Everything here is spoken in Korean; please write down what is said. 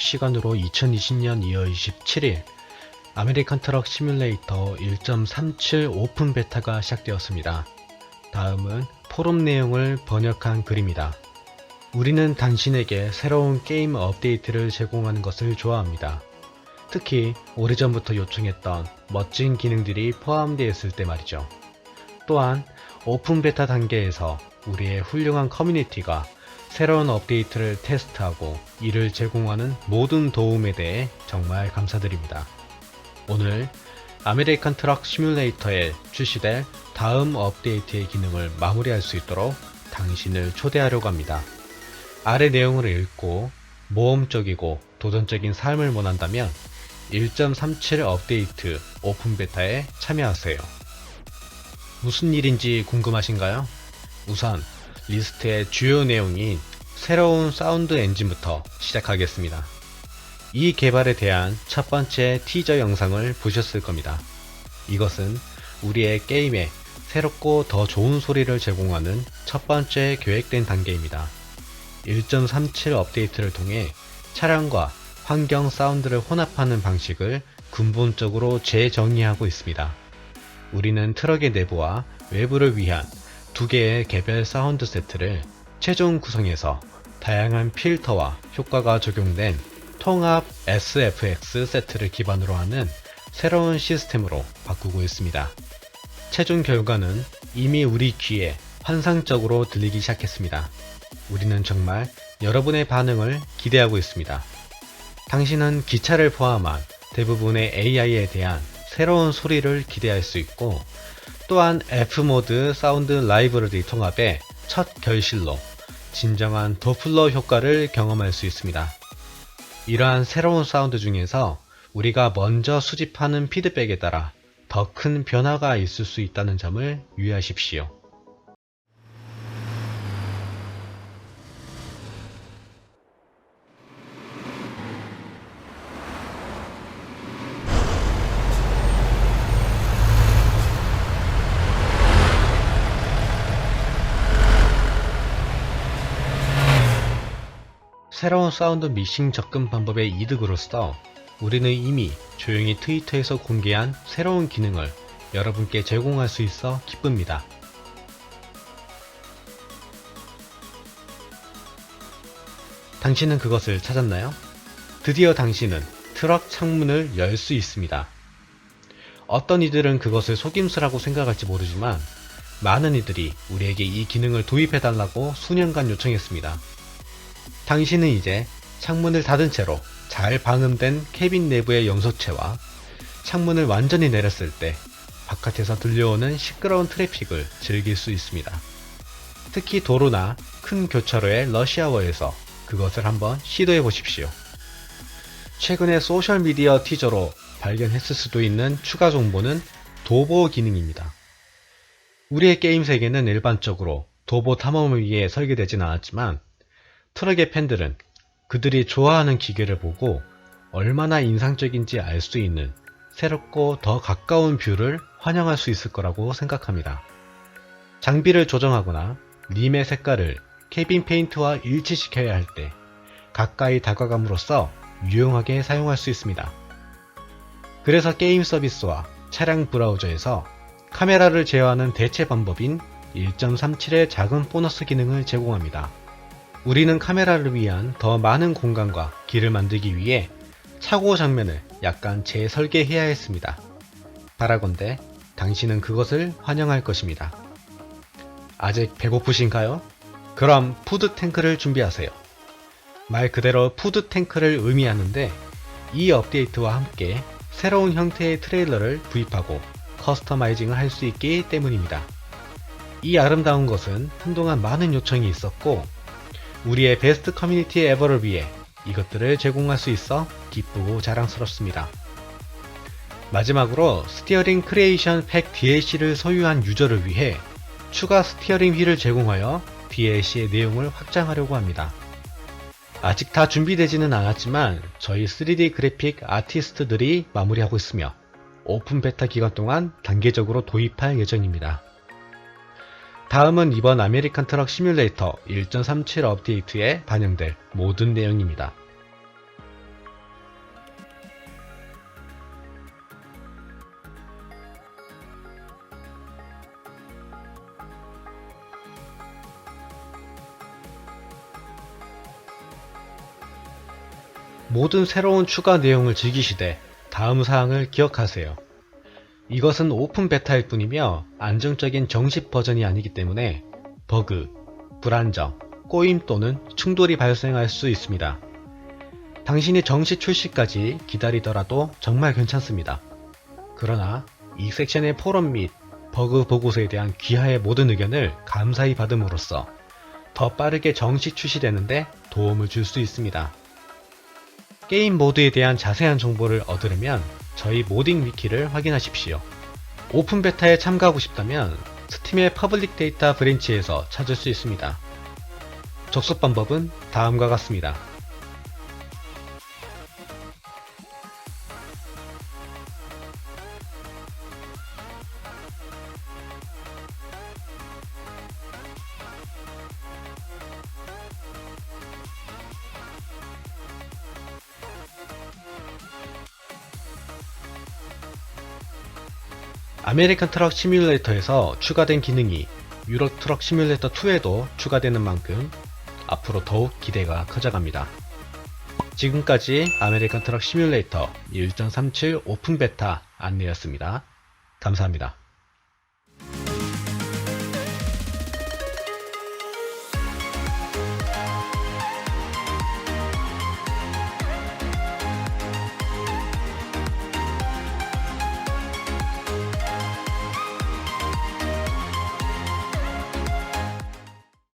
한국 시간으로 2020년 2월 27일 아메리칸 트럭 시뮬레이터 1.37 오픈 베타가 시작되었습니다. 다음은 포럼 내용을 번역한 글입니다. 우리는 당신에게 새로운 게임 업데이트를 제공하는 것을 좋아합니다. 특히 오래전부터 요청했던 멋진 기능들이 포함되어 있을 때 말이죠. 또한 오픈 베타 단계에서 우리의 훌륭한 커뮤니티가 새로운 업데이트를 테스트하고 이를 제공하는 모든 도움에 대해 정말 감사드립니다. 오늘 아메리칸 트럭 시뮬레이터에 출시될 다음 업데이트의 기능을 마무리할 수 있도록 당신을 초대하려고 합니다. 아래 내용을 읽고 모험적이고 도전적인 삶을 원한다면 1.37 업데이트 오픈 베타에 참여하세요. 무슨 일인지 궁금하신가요? 우선 리스트의 주요 내용인 새로운 사운드 엔진부터 시작하겠습니다. 이 개발에 대한 첫 번째 티저 영상을 보셨을 겁니다. 이것은 우리의 게임에 새롭고 더 좋은 소리를 제공하는 첫 번째 계획된 단계입니다. 1.37 업데이트를 통해 차량과 환경 사운드를 혼합하는 방식을 근본적으로 재정의하고 있습니다. 우리는 트럭의 내부와 외부를 위한 두 개의 개별 사운드 세트를 최종 구성해서 다양한 필터와 효과가 적용된 통합 SFX 세트를 기반으로 하는 새로운 시스템으로 바꾸고 있습니다. 최종 결과는 이미 우리 귀에 환상적으로 들리기 시작했습니다. 우리는 정말 여러분의 반응을 기대하고 있습니다. 당신은 기차를 포함한 대부분의 AI에 대한 새로운 소리를 기대할 수 있고 또한 F모드 사운드 라이브러리 통합의 첫 결실로 진정한 도플러 효과를 경험할 수 있습니다. 이러한 새로운 사운드 중에서 우리가 먼저 수집하는 피드백에 따라 더 큰 변화가 있을 수 있다는 점을 유의하십시오. 새로운 사운드 미싱 접근 방법의 이득으로서 우리는 이미 조용히 트위터에서 공개한 새로운 기능을 여러분께 제공할 수 있어 기쁩니다. 당신은 그것을 찾았나요? 드디어 당신은 트럭 창문을 열 수 있습니다. 어떤 이들은 그것을 속임수라고 생각할지 모르지만 많은 이들이 우리에게 이 기능을 도입해달라고 수년간 요청했습니다. 당신은 이제 창문을 닫은 채로 잘 방음된 캐빈 내부의 연소체와 창문을 완전히 내렸을 때 바깥에서 들려오는 시끄러운 트래픽을 즐길 수 있습니다. 특히 도로나 큰 교차로의 러시아워에서 그것을 한번 시도해 보십시오. 최근에 소셜미디어 티저로 발견했을 수도 있는 추가 정보는 도보 기능입니다. 우리의 게임 세계는 일반적으로 도보 탐험을 위해 설계되진 않았지만 트럭의 팬들은 그들이 좋아하는 기계를 보고 얼마나 인상적인지 알 수 있는 새롭고 더 가까운 뷰를 환영할 수 있을 거라고 생각합니다. 장비를 조정하거나 림의 색깔을 캐빈 페인트와 일치시켜야 할 때 가까이 다가감으로써 유용하게 사용할 수 있습니다. 그래서 게임 서비스와 차량 브라우저에서 카메라를 제어하는 대체 방법인 1.37의 작은 보너스 기능을 제공합니다. 우리는 카메라를 위한 더 많은 공간과 길을 만들기 위해 차고 장면을 약간 재설계해야 했습니다. 바라건대 당신은 그것을 환영할 것입니다. 아직 배고프신가요? 그럼 푸드 탱크를 준비하세요. 말 그대로 푸드 탱크를 의미하는데 이 업데이트와 함께 새로운 형태의 트레일러를 구입하고 커스터마이징을 할 수 있기 때문입니다. 이 아름다운 것은 한동안 많은 요청이 있었고 우리의 베스트 커뮤니티 에버를 위해 이것들을 제공할 수 있어 기쁘고 자랑스럽습니다. 마지막으로 스티어링 크리에이션 팩 DLC를 소유한 유저를 위해 추가 스티어링 휠을 제공하여 DLC의 내용을 확장하려고 합니다. 아직 다 준비되지는 않았지만 저희 3D 그래픽 아티스트들이 마무리하고 있으며 오픈 베타 기간 동안 단계적으로 도입할 예정입니다. 다음은 이번 아메리칸 트럭 시뮬레이터 1.37 업데이트에 반영될 모든 내용입니다. 모든 새로운 추가 내용을 즐기시되 다음 사항을 기억하세요. 이것은 오픈 베타일 뿐이며 안정적인 정식 버전이 아니기 때문에 버그, 불안정, 꼬임 또는 충돌이 발생할 수 있습니다. 당신이 정식 출시까지 기다리더라도 정말 괜찮습니다. 그러나 이 섹션의 포럼 및 버그 보고서에 대한 귀하의 모든 의견을 감사히 받음으로써 더 빠르게 정식 출시되는데 도움을 줄 수 있습니다. 게임 모드에 대한 자세한 정보를 얻으려면 저희 모딩 위키를 확인하십시오. 오픈 베타에 참가하고 싶다면 스팀의 퍼블릭 데이터 브랜치에서 찾을 수 있습니다. 접속 방법은 다음과 같습니다. 아메리칸 트럭 시뮬레이터에서 추가된 기능이 유로 트럭 시뮬레이터 2에도 추가되는 만큼 앞으로 더욱 기대가 커져갑니다. 지금까지 아메리칸 트럭 시뮬레이터 1.37 오픈 베타 안내였습니다. 감사합니다.